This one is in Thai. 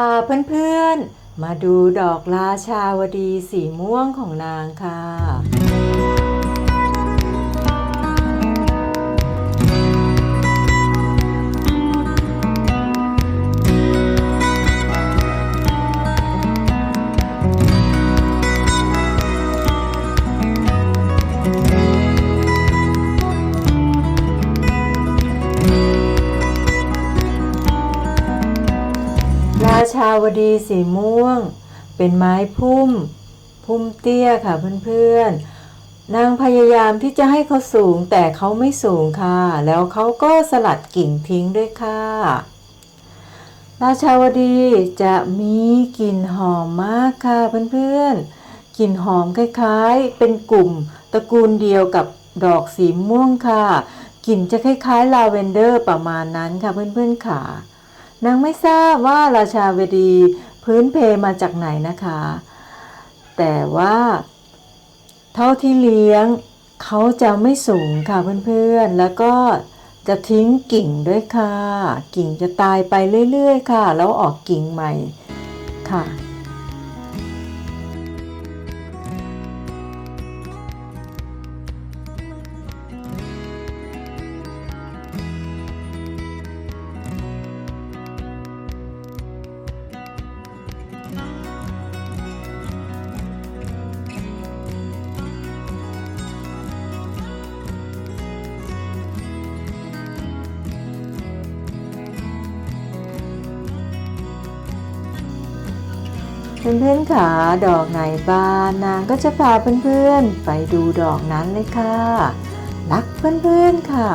พาเพื่อนๆ มาดูดอกราชาวดีสีม่วงของนางค่ะ ชาวดีสีม่วง เป็นไม้พุ่ม พุ่มเตี้ยค่ะเพื่อนๆ นางพยายามที่จะให้เขาสูงแต่เขาไม่สูงค่ะ แล้วเขาก็สลัดกิ่งทิ้งด้วยค่ะราชาวดีจะมีกลิ่นหอมมากค่ะเพื่อนๆ กลิ่นหอมคล้ายๆ เป็นกลุ่มตระกูลเดียวกับดอกสีม่วงค่ะ กลิ่นจะคล้ายๆลาเวนเดอร์ประมาณนั้นค่ะเพื่อนๆค่ะ นางไม่ทราบว่าราชาวดีพื้นเพมาจากไหนนะคะ แต่ว่า เท่าที่เลี้ยงเขาจะไม่สูงค่ะเพื่อนๆ แล้วก็จะทิ้งกิ่งด้วยค่ะ กิ่งจะตายไปเรื่อยๆ ค่ะ แล้วออกกิ่งใหม่ค่ะ เพื่อนๆค่ะดอกไหนบานนางก็จะพาเพื่อนๆ ไปดูดอกนั้นเลยค่ะ รักเพื่อนๆค่ะ